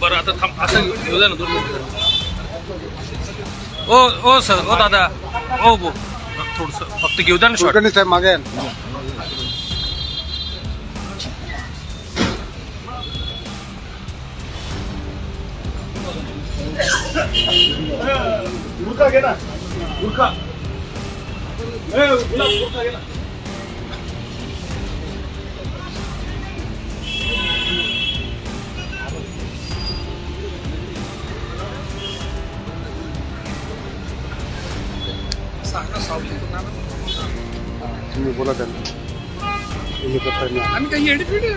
बरं आता थांब असं घेऊ द्या ना दोन मिनिटं. ओ ओ सर ओ दादा ओ बो थोडस फक्त घेऊ द्या ना शॉर्ट कुलकर्णी साहेब मागे आहे. तुम्ही बोला त्यांना आम्ही काही एडपिडी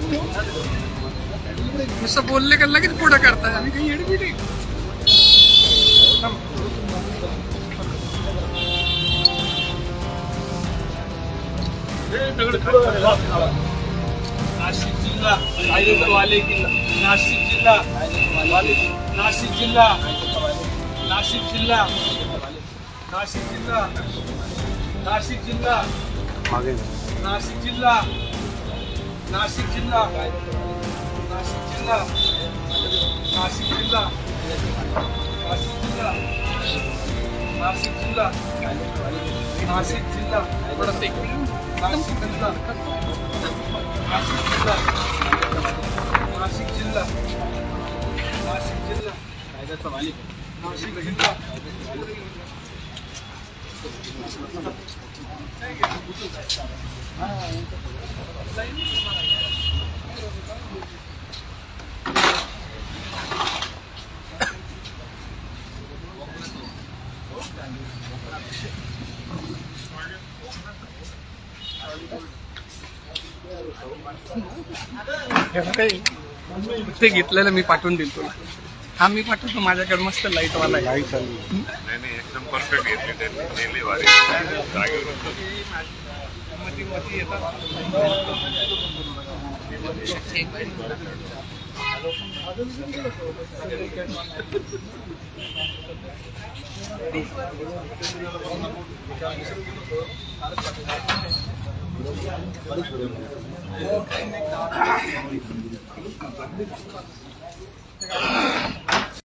नुसतं बोलले का लगेच पुढं करताय आम्ही काही एडपिडी नाशिक जिल्हा वाले किल्ला नाशिक जिल्हा नाशिक जिल्हा नाशिक जिल्हा नाशिक जिल्हा नाशिक जिल्हा मागे नाशिक जिल्हा नाशिक जिल्हा नाशिक जिल्हा नाशिक जिल्हा नाशिक जिल्हा नाशिक जिल्हा नाशिक जिल्हा नाशिक जिल्हा नाशिक जिल्हा नाशिक जिल्हा नाशिक जिल्हा नाशिक जिल्हा ते घेतलेलं मी पाठवून देईल तुला. हा मी पाठवतो. माझ्याकडे मस्त लाइट वाला आहे. नाही चालली नाही नाही एकदम परफेक्ट घेतली त्यांनी नेली वारी जागेवर. मधी मधी येतात